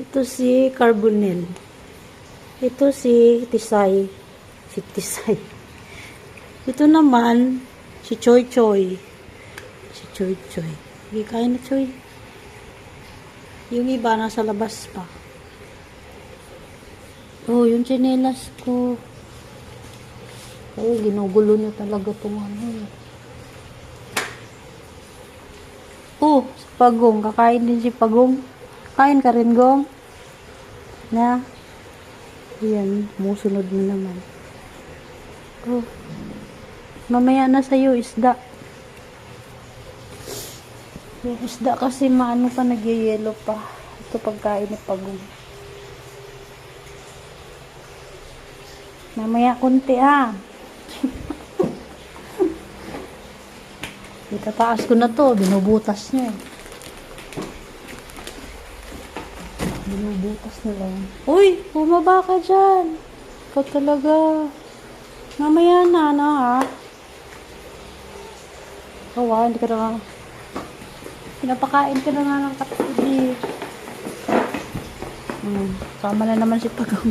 Ito si Carbonel. Ito si Tisay. Si Tisay. Ito naman, si Choy Choy. Si Choy Choy. Hindi kain na Choy. Yung iba nasa labas pa. Oh, yung chinelas ko. Oh, ginugulo niya talaga itong ano. Oh, si Pagong. Kakain din si Pagong. Kain ka rin, Gong. Na. Ayan, musunod mo naman. Oh. Mamaya na sa'yo, isda. Yung isda kasi maano pa, nagyayelo pa. Ito pagkain ni Pagong. Mamaya konti ah. Itataas ko na to, binubutas niya. eh. Binubutas na lang. Uy, bumaba ka dyan. Ikaw talaga. Mamaya na, na ha. Wow, hindi ka na Pinapakain ka na nga ng kapatid. Hmm, sama na naman si Pagong.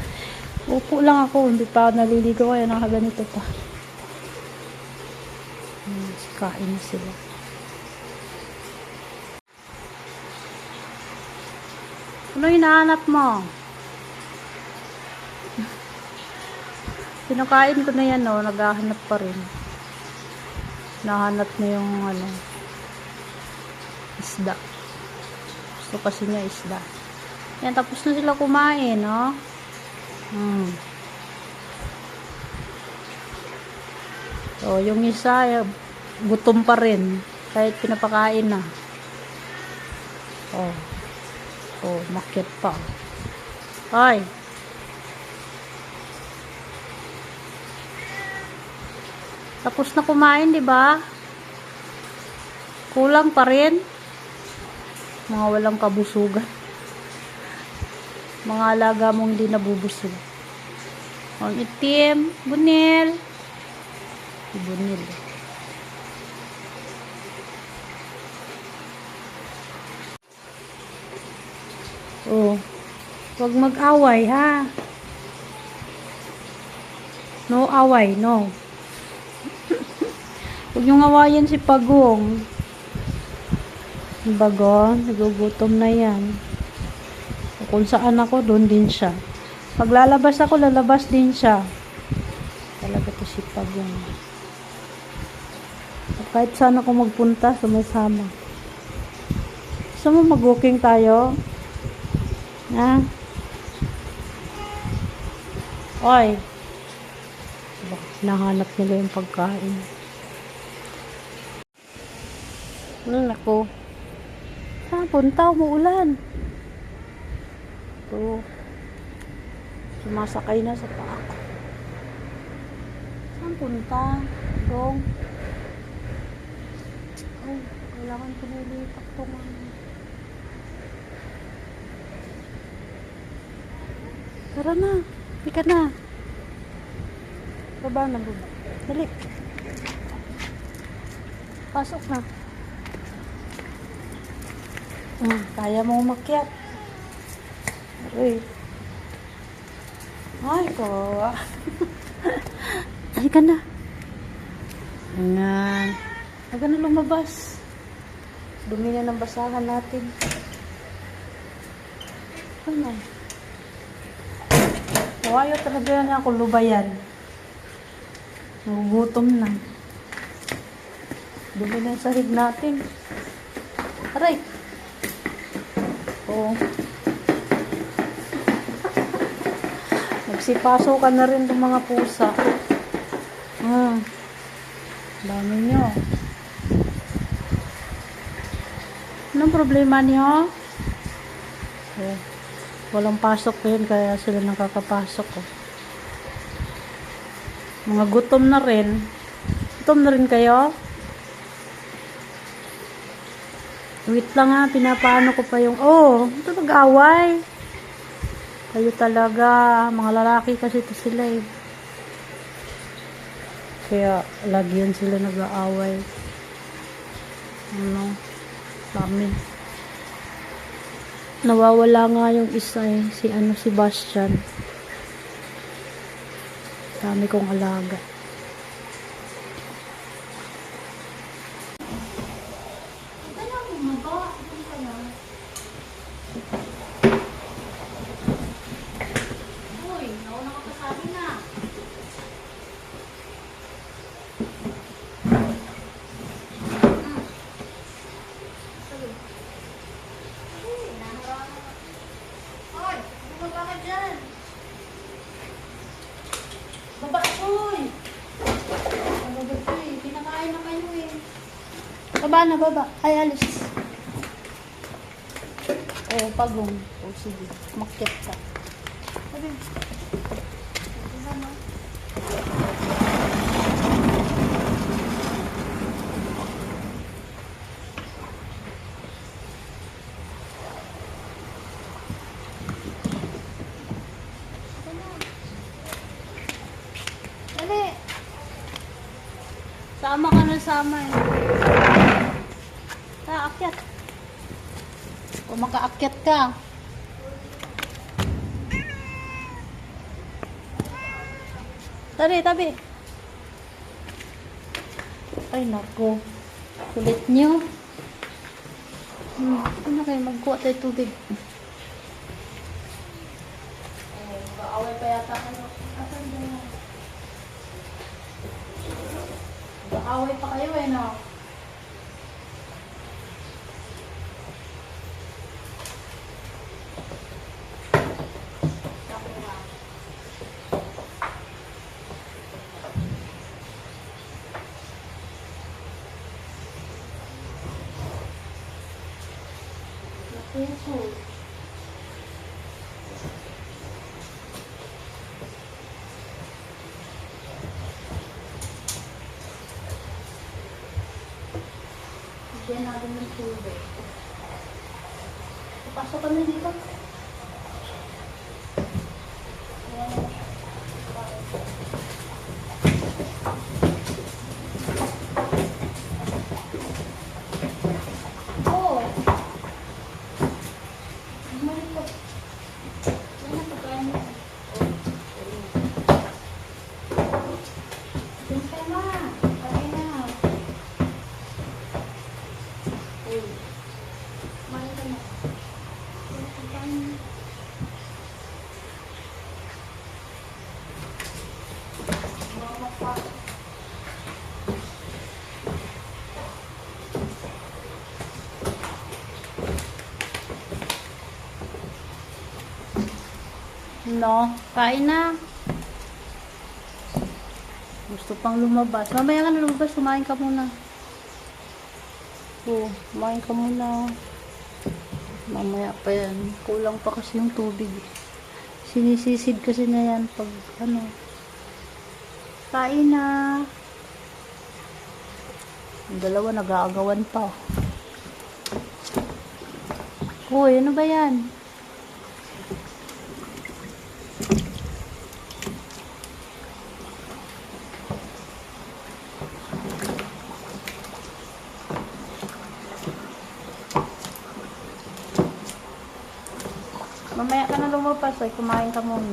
Upo lang ako, hindi pa ako naliligo kaya nakaganito pa. Hmm, kain na sila. Ano hinahanap mo? Pinakain ko na yan, no? Naghahanap pa rin. Nahanap na yung, ano, isda. Gusto kasi niya isda. Yan, tapos na sila kumain, no? Hmm. So, yung isa, eh, gutom pa rin. Kahit pinapakain na. Oh. Oh, makit pa. Ay. Tapos na kumain, di ba? Kulang pa rin. Mga walang kabusugan. Mga alaga mong hindi nabubusog. Ang itim, bunil. Si bunil. Oh. Huwag mag-away, ha? No away, no. Huwag niyong awayan si Pagong. Bago, nagugutom na yan. Kung saan ako, doon din siya. Pag lalabas ako, lalabas din siya. Talaga to si Pagong. Kahit saan ako magpunta, sumasama. Gusto mo mag-walking tayo? Ha? Oy. Ba, Nahanap nila yung pagkain. Ano ako? Saan punta? Umuulan. Ito. Sumasakay na sa paa. Saan punta? Dong. Oh, kailangan ko to mga. Tara na. Pika na. Baba na, baba. Dali. Pasok na. Hmm, kaya mo umakyat. Uy. Ay, ko. Halika na. Ayan. Huwag na lumabas. Dumi na ng basahan natin. Ano? Kawayo talaga yan ako lubayan. Nagugutom na. Dumi na yung sahig natin. Aray! Oo. Nagsipaso ka na rin ng mga pusa. Hmm. Dami nyo. Anong problema niyo? Eh, walang pasok pa yun, kaya sila nakakapasok. Oh. Mga gutom na rin. Gutom na rin kayo? Wait lang ha, pinapaano ko pa yung, oh, ito nag-away. Kayo talaga, mga lalaki kasi ito sila eh. Kaya, lagi yan sila nag-aaway. Ano, dami. Nawawala nga yung isa eh, si ano, si Bastian. Dami kong alaga. Uy, nauna ka pa sa akin na. Hoy, bumaba ka dyan. Baba, hoy. Baba, hoy. Pinakain na kayo eh. Baba na, baba. Ay, alis. Oh, pagong. Oh, sige. Makit ka. Sabi. Sama ka na sama eh. Ah, akyat. Kung makaakyat ka. Tabi, tabi. Ay, nako. Kulit nyo. Hmm, ano kayo? Magkuha tayo tubig. Away pa yata kayo. Asan ba yun? Away pa kayo eh, no? Natin ng tubig. Papasok kami dito. Oo. Bumalik ko. Yan ang pagkain mo. Diyan ka na. Kain na. Uy. Kumain ka na. Yan ang pagkain mo. Mama pa. No, kain na. Gusto pang lumabas. Mamaya ka na lumabas, kumain ka muna. Oo, kumain ka muna. Mamaya pa yan. Kulang pa kasi yung tubig. Sinisisid kasi na yan pag ano. Kain na. Yung dalawa nag-aagawan pa. Uy, ano ba yan? Mamaya ka na lumabas, ay kumain ka muna.